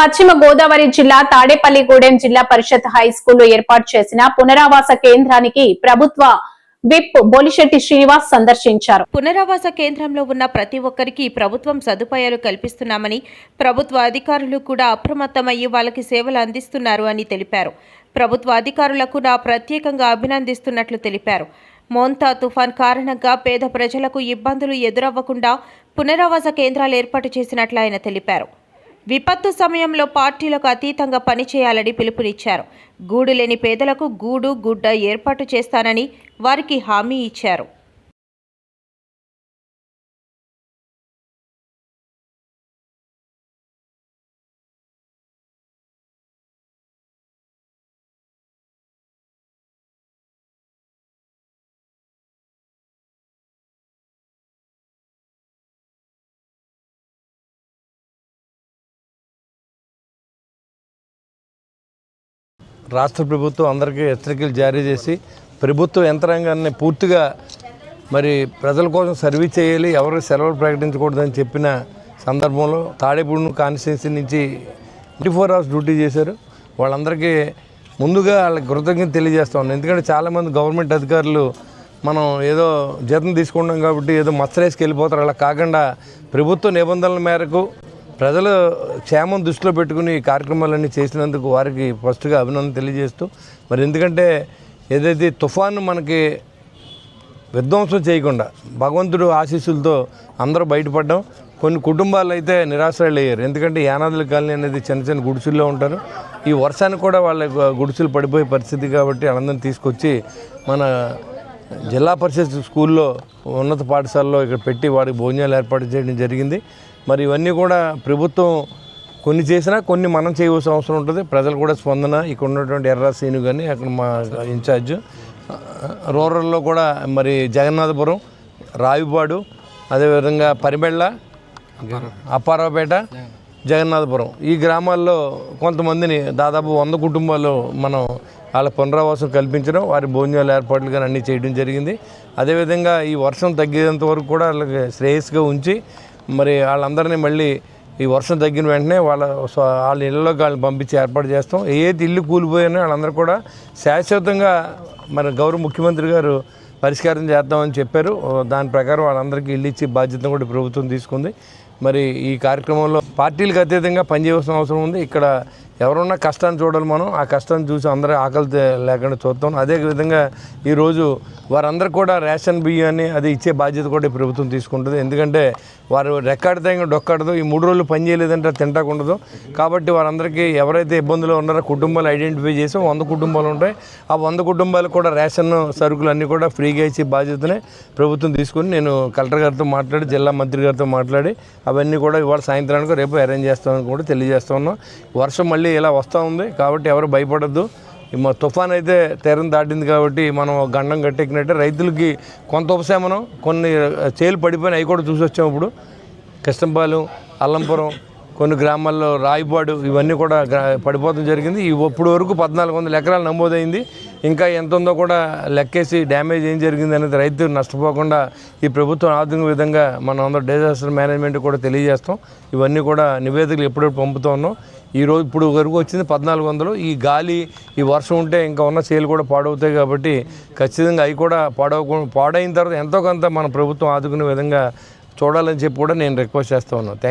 పశ్చిమ గోదావరి జిల్లా తాడేపల్లిగూడెం జిల్లా పరిషత్ హై స్కూల్లో ఏర్పాటు చేసిన పునరావాస కేంద్రానికి ప్రభుత్వ విప్ బొలిశెట్టి శ్రీనివాస్ సందర్శించారు. పునరావాస కేంద్రంలో ఉన్న ప్రతి ఒక్కరికి ప్రభుత్వం సదుపాయాలు కల్పిస్తున్నామని ప్రభుత్వ అధికారులు కూడా అప్రమత్తమయ్యి వాళ్ళకి సేవలు అందిస్తున్నారు అని తెలిపారు. ప్రభుత్వ అధికారులకు నా ప్రత్యేకంగా అభినందిస్తున్నట్లు తెలిపారు. మోంతా తుఫాన్ కారణంగా పేద ప్రజలకు ఇబ్బందులు ఎదురవ్వకుండా పునరావాస కేంద్రాలు ఏర్పాటు చేసినట్లు ఆయన తెలిపారు. విపత్తు సమయంలో పార్టీలకు అతీతంగా పనిచేయాలని పిలుపునిచ్చారు. గూడు లేని పేదలకు గూడు గుడ్డ ఏర్పాటు చేస్తానని వారికి హామీ ఇచ్చారు. రాష్ట్ర ప్రభుత్వం అందరికీ హెచ్చరికలు జారీ చేసి ప్రభుత్వ యంత్రాంగాన్ని పూర్తిగా మరి ప్రజల కోసం సర్వీస్ చేయాలి ఎవరు సెలవులు ప్రకటించకూడదని చెప్పిన సందర్భంలో తాడేపూడి కాన్స్టిట్యున్సీ నుంచి ట్వంటీ ఫోర్ అవర్స్ డ్యూటీ చేశారు. వాళ్ళందరికీ ముందుగా వాళ్ళకి కృతజ్ఞత తెలియజేస్తా ఉన్నాను. ఎందుకంటే చాలామంది గవర్నమెంట్ అధికారులు మనం ఏదో జీతం తీసుకుంటాం కాబట్టి ఏదో మచ్చరేసుకు వెళ్ళిపోతారు అలా కాకుండా ప్రభుత్వ నిబంధనల మేరకు ప్రజల క్షేమం దృష్టిలో పెట్టుకుని ఈ కార్యక్రమాలన్నీ చేసినందుకు వారికి ఫస్ట్గా అభినందన తెలియజేస్తూ మరి ఎందుకంటే ఏదైతే తుఫాను మనకి విధ్వంసం చేయకుండా భగవంతుడు ఆశీస్సులతో అందరూ బయటపడ్డాం. కొన్ని కుటుంబాలు అయితే నిరాశ్రయాలు అయ్యారు ఎందుకంటే యానాదుల కాలనీ అనేది చిన్న చిన్న గుడిసెల్లో ఉంటారు. ఈ వర్షానికి కూడా వాళ్ళ గుడిసెలు పడిపోయే పరిస్థితి కాబట్టి వాళ్ళందరినీ తీసుకొచ్చి మన జిల్లా పరిషత్ స్కూల్లో ఉన్నత పాఠశాలలో ఇక్కడ పెట్టి వాడికి భోజనాలు ఏర్పాటు చేయడం జరిగింది. మరి ఇవన్నీ కూడా ప్రభుత్వం కొన్ని చేసినా కొన్ని మనం చేయవలసిన అవసరం ఉంటుంది. ప్రజలు కూడా స్పందన ఇక్కడ ఉన్నటువంటి ఎర్ర సీను కానీ అక్కడ మా ఇన్ఛార్జ్ రూరల్లో కూడా మరి జగన్నాథపురం రావిపాడు అదేవిధంగా పరిబెళ్ళ అప్పారావుపేట జగన్నాథపురం. ఈ గ్రామాల్లో కొంతమందిని దాదాపు వంద కుటుంబాలు మనం వాళ్ళ పునరావాసం కల్పించడం వారి భోజనాలు ఏర్పాట్లు కానీ అన్నీ చేయడం జరిగింది. అదేవిధంగా ఈ వర్షం తగ్గేంత వరకు కూడా వాళ్ళకి శ్రేయస్గా ఉంచి మరి వాళ్ళందరినీ మళ్ళీ ఈ వర్షం తగ్గిన వెంటనే వాళ్ళ వాళ్ళ ఇళ్ళలోకి వాళ్ళని పంపించి ఏర్పాటు చేస్తాం. ఏది ఇల్లు కూలిపోయినా వాళ్ళందరూ కూడా శాశ్వతంగా మన గౌరవ ముఖ్యమంత్రి గారు పరిష్కారం చేద్దామని చెప్పారు. దాని ప్రకారం వాళ్ళందరికీ ఇల్లు ఇచ్చి బాధ్యతను కూడా ప్రభుత్వం తీసుకుంది. మరి ఈ కార్యక్రమంలో పార్టీలకు అతీతంగా పనిచేయాల్సిన అవసరం ఉంది. ఇక్కడ ఎవరున్నా కష్టాన్ని చూడాలి మనం. ఆ కష్టాన్ని చూసి అందరూ ఆకలి లేకుండా చూద్దాం. అదే విధంగా ఈరోజు వారందరూ కూడా రేషన్ బియ్యాన్ని అది ఇచ్చే బాధ్యత కూడా ఈ ప్రభుత్వం తీసుకుంటుంది. ఎందుకంటే వారు రెక్కాడితే ఇంకా డొక్కాడదు. ఈ మూడు రోజులు పని చేయలేదంటే అది తింటాకుండదు కాబట్టి వారందరికీ ఎవరైతే ఇబ్బందులు ఉన్నారో కుటుంబాలు ఐడెంటిఫై చేసి వంద కుటుంబాలు ఉంటాయి. ఆ వంద కుటుంబాలకు కూడా రేషన్ సరుకులు అన్నీ కూడా ఫ్రీగా ఇచ్చే బాధ్యతనే ప్రభుత్వం తీసుకుని నేను కలెక్టర్ గారితో మాట్లాడి జిల్లా మంత్రి గారితో మాట్లాడి అవన్నీ కూడా ఇవాళ సాయంత్రానికి రేపు అరేంజ్ చేస్తామని కూడా తెలియజేస్తా ఉన్నాం. వర్షం మళ్ళీ ఇలా వస్తూ ఉంది కాబట్టి ఎవరు భయపడద్దు. మా తుఫాన్ అయితే తీరం దాటింది కాబట్టి మనం గండం కట్టెక్కినట్టే రైతులకి కొంత ఉపశమనం కొన్ని చేలు పడిపోయిన అవి కూడా చూసి వచ్చాం ఇప్పుడు. కృష్ణపాలెం అల్లంపురం కొన్ని గ్రామాల్లో రాయిపాడు ఇవన్నీ కూడా పడిపోవడం జరిగింది. ఇప్పుడు వరకు పద్నాలుగు వందల ఎకరాలు నమోదైంది. ఇంకా ఎంత ఉందో కూడా లెక్కేసి డ్యామేజ్ ఏం జరిగింది అనేది రైతు నష్టపోకుండా ఈ ప్రభుత్వం ఆర్థిక విధంగా మనం అందరూ డిజాస్టర్ మేనేజ్మెంట్ కూడా తెలియజేస్తాం. ఇవన్నీ కూడా నివేదికలు ఎప్పుడెప్పుడు పంపుతున్నాం ఈ రోజు ఇప్పుడు వరకు వచ్చింది పద్నాలుగు వందలు. ఈ గాలి ఈ వర్షం ఉంటే ఇంకా ఉన్న చేలు కూడా పాడవుతాయి కాబట్టి ఖచ్చితంగా అవి కూడా పాడవ పాడైన తర్వాత ఎంతో కొంత మన ప్రభుత్వం ఆదుకునే విధంగా చూడాలని చెప్పి కూడా నేను రిక్వెస్ట్ చేస్తా ఉన్నాను. థ్యాంక్